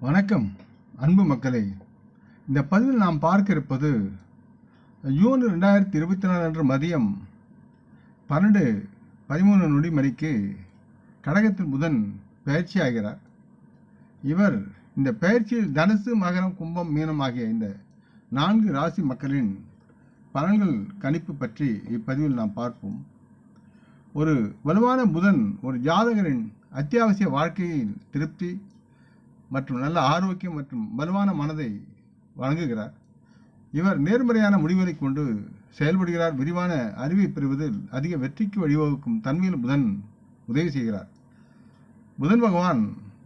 வணக்கம் அன்பு மக்களே. இந்த பதிவில் நாம் பார்க்க இருப்பது ஜூன் ரெண்டாயிரத்தி இருபத்தி நாலு அன்று மதியம் பன்னெண்டு பதிமூணு நொடி மணிக்கு கடகத்தில் புதன் பயிற்சி ஆகிறார் இவர் இந்த பயிற்சியில் தனுசு மகரம் கும்பம் மீனம் ஆகிய இந்த நான்கு ராசி மக்களின் பலன்கள் கணிப்பு பற்றி இப்பதிவில் நாம் பார்ப்போம். ஒரு வலுவான புதன் ஒரு ஜாதகரின் அத்தியாவசிய வாழ்க்கையில் திருப்தி மற்றும் நல்ல ஆரோக்கியம் மற்றும் வலுவான மனதை வழங்குகிறார். இவர் நேர்மறையான முடிவுகளை கொண்டு செயல்படுகிறார். விரிவான அறிவை பெறுவதில் அதிக வெற்றிக்கு வழிவகுக்கும் தன்மையில் புதன் உதவி செய்கிறார். புதன் பகவான்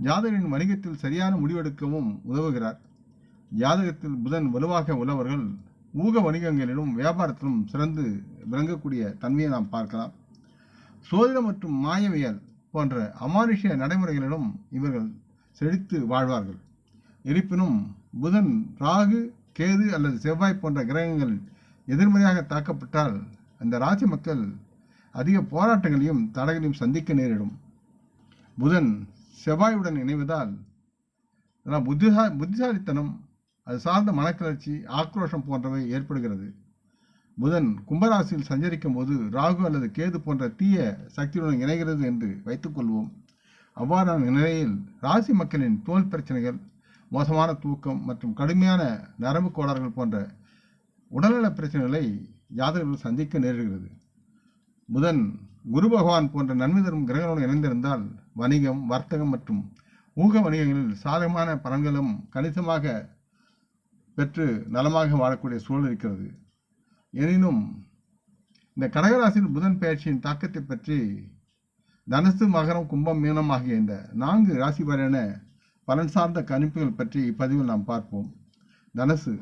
ஜாதகரின் வணிகத்தில் சரியான முடிவெடுக்கவும் உதவுகிறார். ஜாதகத்தில் புதன் வலுவாக உள்ளவர்கள் ஊக வணிகங்களிலும் வியாபாரத்திலும் சிறந்து விளங்கக்கூடிய தன்மையை நாம் பார்க்கலாம். சோதிடம் மற்றும் மாயவியல் போன்ற அமானுஷ்ய நடைமுறைகளிலும் இவர்கள் செழித்து வாழ்வார்கள். இருப்பினும் புதன் ராகு கேது அல்லது செவ்வாய் போன்ற கிரகங்கள் எதிர்மறையாக தாக்கப்பட்டால் அந்த ராசி மக்கள் அதிக போராட்டங்களையும் தடைகளையும் சந்திக்க நேரிடும். புதன் செவ்வாயுடன் இணைவதால் அதனால் புத்திசா புத்திசாலித்தனம் அது சார்ந்த மனக்கிளர்ச்சி ஆக்ரோஷம் போன்றவை ஏற்படுகிறது. புதன் கும்பராசியில் சஞ்சரிக்கும் போது ராகு அல்லது கேது போன்ற தீய சக்தியுடன் இணைகிறது என்று வைத்துக்கொள்வோம். அவ்வாறான நிலையில் ராசி மக்களின் தோல் பிரச்சனைகள் மோசமான தூக்கம் மற்றும் கடுமையான நரம்பு கோளாறுகள் போன்ற உடல்நல பிரச்சனைகளை ஜாதகர்கள் சந்திக்க நேரிடுகிறது. புதன் குரு பகவான் போன்ற நன்மை தரும் கிரகங்களோடு இணைந்திருந்தால் வணிகம் வர்த்தகம் மற்றும் ஊக வணிகங்களில் சாதகமான பலன்களும் கணிசமாக பெற்று நலமாக வாழக்கூடிய சூழல் இருக்கிறது. எனினும் இந்த கடகராசியில் புதன் பயிற்சியின் தாக்கத்தை பற்றி தனுசு மகரம் கும்பம் மீனம் ஆகிய இந்த நான்கு ராசி வரையான பலன் சார்ந்த கணிப்புகள் பற்றி இப்பதிவில் நாம் பார்ப்போம். தனுசு.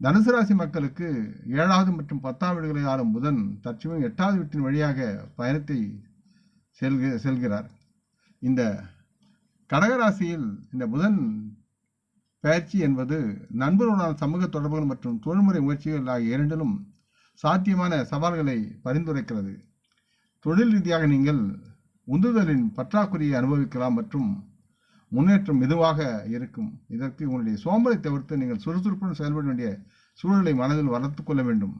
தனுசு ராசி மக்களுக்கு ஏழாவது மற்றும் பத்தாம் வீடுகளை ஆளும் புதன் தற்சமயம் எட்டாவது வீட்டின் வழியாக பயணத்தை செல்க செல்கிறார். இந்த கடகராசியில் இந்த புதன் பயிற்சி என்பது நண்பர்களுடனான சமூக தொடர்புகள் மற்றும் தொழில்முறை முயற்சிகள் ஆகிய இரண்டிலும் சாத்தியமான சவால்களை பரிந்துரைக்கிறது. தொழில் ரீதியாக நீங்கள் உந்துதலின் பற்றாக்குறையை அனுபவிக்கலாம் மற்றும் முன்னேற்றம் மெதுவாக இருக்கும். இதற்கு உங்களுடைய சோம்பலை தவிர்த்து நீங்கள் சுறுசுறுப்புடன் செயல்பட வேண்டிய சூழலை மனதில் வளர்த்து கொள்ள வேண்டும்.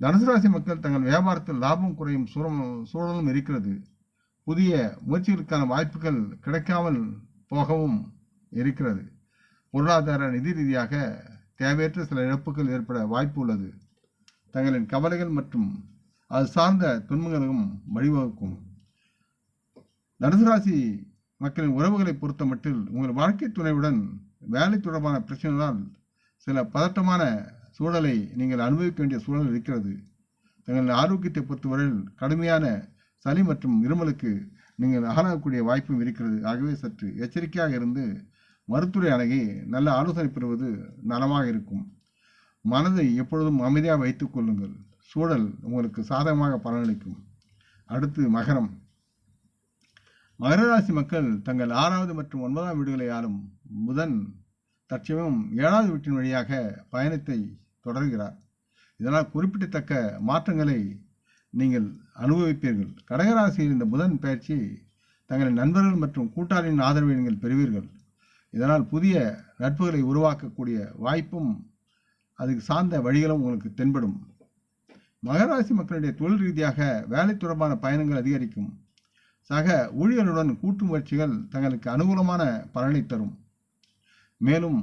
தனுசு ராசி மக்கள் தங்கள் வியாபாரத்தில் லாபம் குறையும் சூழலும் சூழலும் இருக்கிறது. புதிய முயற்சிகளுக்கான வாய்ப்புகள் கிடைக்காமல் போகவும் இருக்கிறது. பொருளாதார நிதி ரீதியாக தேவையற்ற சில இழப்புகள் ஏற்பட வாய்ப்பு உள்ளது. தங்களின் கவலைகள் மற்றும் அது சார்ந்த துன்பங்களுக்கும் வழிவகுக்கும். தனுசு மக்களின் உறவுகளை பொறுத்த மட்டில் உங்கள் வாழ்க்கை துணையுடன் வேலை தொடர்பான பிரச்சனைகளால் சில பதட்டமான சூழலை நீங்கள் அனுபவிக்க வேண்டிய சூழல் இருக்கிறது. தங்கள் ஆரோக்கியத்தை பொறுத்தவரையில் கடுமையான சளி மற்றும் இருமலுக்கு நீங்கள் ஆளாகக்கூடிய வாய்ப்பும் இருக்கிறது. ஆகவே சற்று எச்சரிக்கையாக இருந்து மருத்துவரை அணுகி நல்ல ஆலோசனை பெறுவது நலமாக இருக்கும். மனதை எப்பொழுதும் அமைதியாக வைத்துக் கொள்ளுங்கள். சூழல் உங்களுக்கு சாதகமாக பலனளிக்கும். அடுத்து மகரம். மகர ராசி மக்கள் தங்கள் ஆறாவது மற்றும் ஒன்பதாம் வீடுகளை ஆளும் புதன் தற்சமயம் ஏழாவது வீட்டின் வழியாக பயணத்தை தொடர்கிறார். இதனால் குறிப்பிடத்தக்க மாற்றங்களை நீங்கள் அனுபவிப்பீர்கள். கடகராசியில் இந்த புதன் பயிற்சி தங்களின் நண்பர்கள் மற்றும் கூட்டாளியின் ஆதரவை நீங்கள் பெறுவீர்கள். இதனால் புதிய நட்புகளை உருவாக்கக்கூடிய வாய்ப்பும் அதுக்கு சார்ந்த வழிகளும் உங்களுக்கு தென்படும். மகராசி மக்களுடைய தொழில் ரீதியாக வேலை தொடர்பான பயணங்கள் அதிகரிக்கும். சக ஊழியர்களுடன் கூட்டு முயற்சிகள் தங்களுக்கு அனுகூலமான பலனை தரும். மேலும்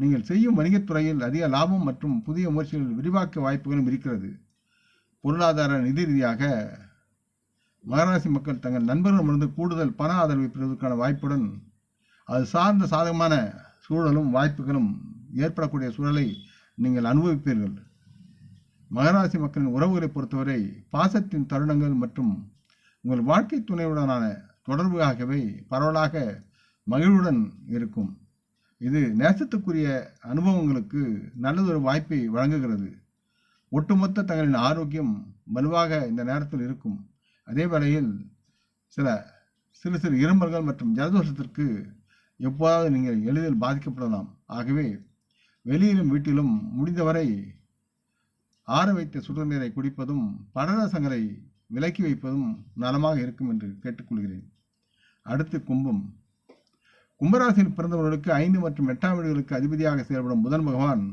நீங்கள் செய்யும் வணிகத்துறையில் அதிக லாபம் மற்றும் புதிய முயற்சிகள் விரிவாக்க வாய்ப்புகளும் இருக்கிறது. பொருளாதார நிதி ரீதியாக மகராசி மக்கள் தங்கள் நண்பர்களிடமிருந்து கூடுதல் பண ஆதரவை பெறுவதற்கான வாய்ப்புடன் அது சார்ந்த சாதகமான சூழலும் வாய்ப்புகளும் ஏற்படக்கூடிய சூழலை நீங்கள் அனுபவிப்பீர்கள். மகராசி மக்களின் உறவுகளை பொறுத்தவரை பாசத்தின் தருணங்கள் மற்றும் உங்கள் வாழ்க்கை துணையுடனான தொடர்பு ஆகியவை பரவலாக மகிழ்வுடன் இருக்கும். இது நேசத்துக்குரிய அனுபவங்களுக்கு நல்லதொரு வாய்ப்பை வழங்குகிறது. ஒட்டுமொத்த தங்களின் ஆரோக்கியம் வலுவாக இந்த நேரத்தில் இருக்கும். அதே வேளையில் சில சிறு சிறு இருமல்கள் மற்றும் ஜலதோஷத்திற்கு எப்போதாவது நீங்கள் எளிதில் பாதிக்கப்படலாம். ஆகவே வெளியிலும் வீட்டிலும் முடிந்தவரை ஆற வைத்த சுடுநீரை குடிப்பதும் படரசங்களை விலக்கி வைப்பதும் நலமாக இருக்கும் என்று கேட்டுக்கொள்கிறேன். அடுத்து கும்பம். கும்பராசியில் பிறந்தவர்களுக்கு ஐந்து மற்றும் எட்டாம் வீடுகளுக்கு அதிபதியாக செயல்படும் புதன் பகவான்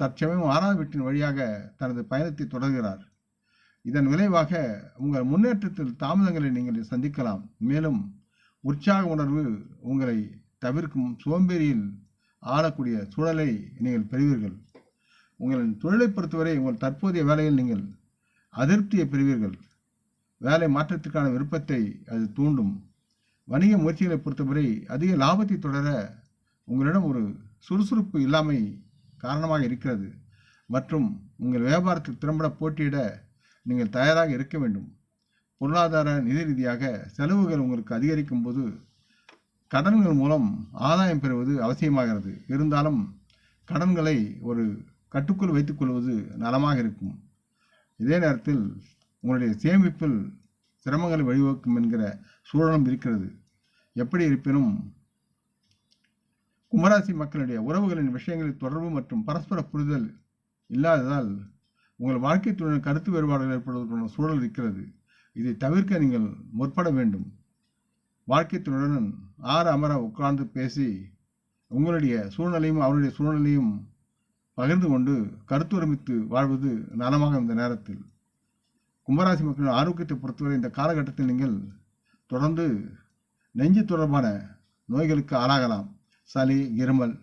தற்சமயம் ஆறாவது வீட்டின் வழியாக தனது பயணத்தை தொடர்கிறார். இதன் விளைவாக உங்கள் முன்னேற்றத்தில் தாமதங்களை நீங்கள் சந்திக்கலாம். மேலும் உற்சாக உணர்வு உங்களை தவிர்க்கும் சோம்பேறியில் ஆளக்கூடிய சூழலை நீங்கள் பெறுவீர்கள். உங்களின் தொழிலை பொறுத்தவரை உங்கள் தற்போதைய வேலையில் நீங்கள் அதிருப்தியை பெறுவீர்கள். வேலை மாற்றத்திற்கான விருப்பத்தை அது தூண்டும். வணிக முயற்சிகளை பொறுத்தவரை அதிக லாபத்தை தொடர உங்களிடம் ஒரு சுறுசுறுப்பு இல்லாமை காரணமாக இருக்கிறது. மற்றும் உங்கள் வியாபாரத்தில் திறம்பட போட்டியிட நீங்கள் தயாராக இருக்க வேண்டும். பொருளாதார நிதி ரீதியாக செலவுகள் உங்களுக்கு அதிகரிக்கும் போது கடன்கள் மூலம் ஆதாயம் பெறுவது அவசியமாகிறது. இருந்தாலும் கடன்களை ஒரு கட்டுக்குள் வைத்துக்கொள்வது நலமாக இருக்கும். இதே நேரத்தில் உங்களுடைய சேமிப்பில் சிரமங்களை வழிவகுக்கும் என்கிற சூழலும் இருக்கிறது. எப்படி இருப்பினும் கும்பராசி மக்களுடைய உறவுகளின் விஷயங்களில் தொடர்பு மற்றும் பரஸ்பர புரிதல் இல்லாததால் உங்கள் வாழ்க்கை துணையின் கருத்து வேறுபாடுகள் ஏற்படுவதற்கான சூழல் இருக்கிறது. இதை தவிர்க்க நீங்கள் முற்பட வேண்டும். வாழ்க்கை துணையுடன் ஆற அமர உட்கார்ந்து பேசி உங்களுடைய சூழ்நிலையும் அவருடைய சூழ்நிலையும் பகிர்ந்து கொண்டு கருத்துரமித்து வாழ்வது நலமாக இந்த நேரத்தில் கும்பராசி மக்களின் ஆரோக்கியத்தை பொறுத்தவரை இந்த காலகட்டத்தில் நீங்கள் தொடர்ந்து நெஞ்சு தொடர்பான நோய்களுக்கு ஆளாகலாம். சளி இருமல்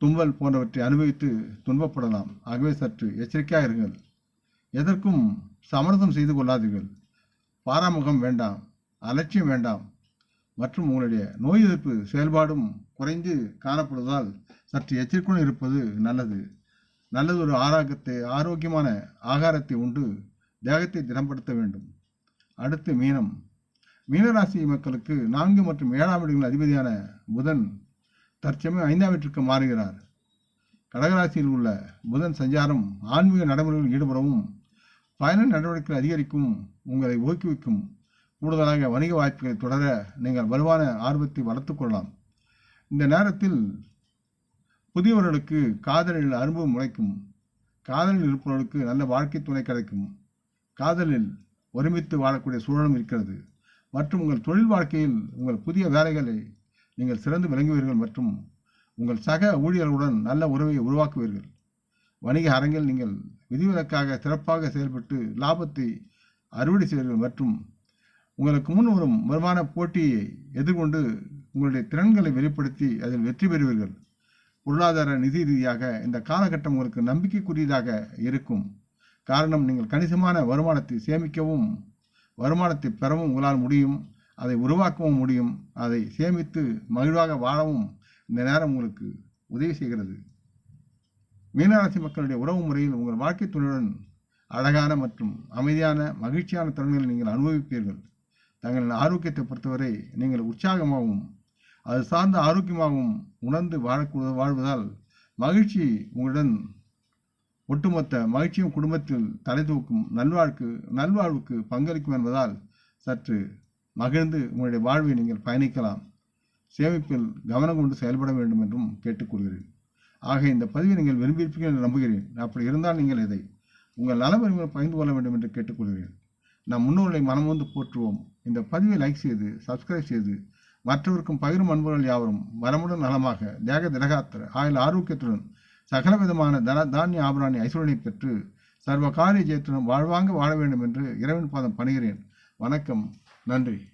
தும்பல் போன்றவற்றை அனுபவித்து துன்பப்படலாம். ஆகவே சற்று எச்சரிக்கையாக இருங்கள். எதற்கும் சமரசம் செய்து கொள்ளாதீர்கள். பாராமுகம் வேண்டாம். அலட்சியம் வேண்டாம். மற்றும் உங்களுடைய நோய் எதிர்ப்பு செயல்பாடும் குறைந்து காணப்படுவதால் சற்று எச்சரிக்கையுடன் இருப்பது நல்லது. நல்லது ஒரு ஆரோக்கியத்தை ஆரோக்கியமான ஆகாரத்தை உண்டு தேகத்தை திடம்படுத்த வேண்டும். அடுத்து மீனம். மீனராசி மக்களுக்கு நான்கு மற்றும் ஏழாம் இடங்கள் அதிபதியான புதன் தற்சமயம் ஐந்தாம் வீட்டிற்கு மாறுகிறார். கடகராசியில் உள்ள புதன் சஞ்சாரம் ஆன்மீக நடைமுறைகளில் ஈடுபடவும் பயண நடவடிக்கைகள் அதிகரிக்கும் உங்களை ஊக்குவிக்கும் கூடுதலாக வணிக வாய்ப்புகளை தொடர நீங்கள் வலுவான ஆர்வத்தை வளர்த்துக் கொள்ளலாம். இந்த நேரத்தில் புதியவர்களுக்கு காதலில் அரும்பு முளைக்கும். காதலில் இருப்பவர்களுக்கு நல்ல வாழ்க்கை துணை கிடைக்கும். காதலில் ஒருமித்து வாழக்கூடிய சூழலும் இருக்கிறது. மற்றும் உங்கள் தொழில் வாழ்க்கையில் உங்கள் புதிய வேலைகளை நீங்கள் சிறந்து விளங்குவீர்கள் மற்றும் உங்கள் சக ஊழியர்களுடன் நல்ல உறவை உருவாக்குவீர்கள். வணிக அரங்கில் நீங்கள் விதிவிலக்காக சிறப்பாக செயல்பட்டு லாபத்தை அறுவடை செய்வீர்கள் மற்றும் உங்களுக்கு முன் வரும் வருமான போட்டியை எதிர்கொண்டு உங்களுடைய திறன்களை வெளிப்படுத்தி அதில் வெற்றி பெறுவீர்கள். பொருளாதார நிதி ரீதியாக இந்த காலகட்டம் உங்களுக்கு நம்பிக்கைக்குரியதாக இருக்கும். காரணம் நீங்கள் கணிசமான வருமானத்தை சேமிக்கவும் வருமானத்தை பெறவும் உங்களால் முடியும். அதை உருவாக்கவும் முடியும். அதை சேமித்து மகிழ்வாக வாழவும் இந்த நேரம் உங்களுக்கு உதவி செய்கிறது. மீனராசி மக்களுடைய உறவு முறையில் உங்கள் வாழ்க்கை துணையுடன் அழகான மற்றும் அமைதியான மகிழ்ச்சியான தருணங்களை நீங்கள் அனுபவிப்பீர்கள். தங்களின் ஆரோக்கியத்தை பொறுத்தவரை நீங்கள் உற்சாகமாகவும் அது சார்ந்த ஆரோக்கியமாகவும் உணர்ந்து வாழக்கூட வாழ்வதால் மகிழ்ச்சி உங்களுடன் ஒட்டுமொத்த மகிழ்ச்சியும் குடும்பத்தில் தலை தூக்கும் நல்வாழ்க்கு நல்வாழ்வுக்கு பங்களிக்கும் என்பதால் சற்று மகிழ்ந்து உங்களுடைய வாழ்வை நீங்கள் பயணிக்கலாம். சேமிப்பில் கவனம் கொண்டு செயல்பட வேண்டும் என்றும் கேட்டுக்கொள்கிறேன் ஆக இந்த பதிவை நீங்கள் விரும்பியிருப்பீர்கள் என்று நம்புகிறேன். அப்படி இருந்தால் நீங்கள் இதை உங்கள் நலவரிமையை பகிர்ந்து கொள்ள வேண்டும் என்று கேட்டுக்கொள்கிறேன் நம் முன்னோர்களை மனமோந்து போற்றுவோம். இந்த பதிவை லைக் செய்து சப்ஸ்கிரைப் செய்து மற்றவருக்கும் பகிரும் அன்புகள் யாவரும். வரமுடன் நலமாக தேக திரகாத்திர ஆயுள் ஆரோக்கியத்துடன் சகலவிதமான தன தானிய ஆபராணி ஐஸ்வரனை பெற்று சர்வ காரிய ஜெயத்துடன் வாழ்வாங்க வாழ வேண்டும் என்று இறைவன் பாதம் பணிகிறேன். வணக்கம். நன்றி.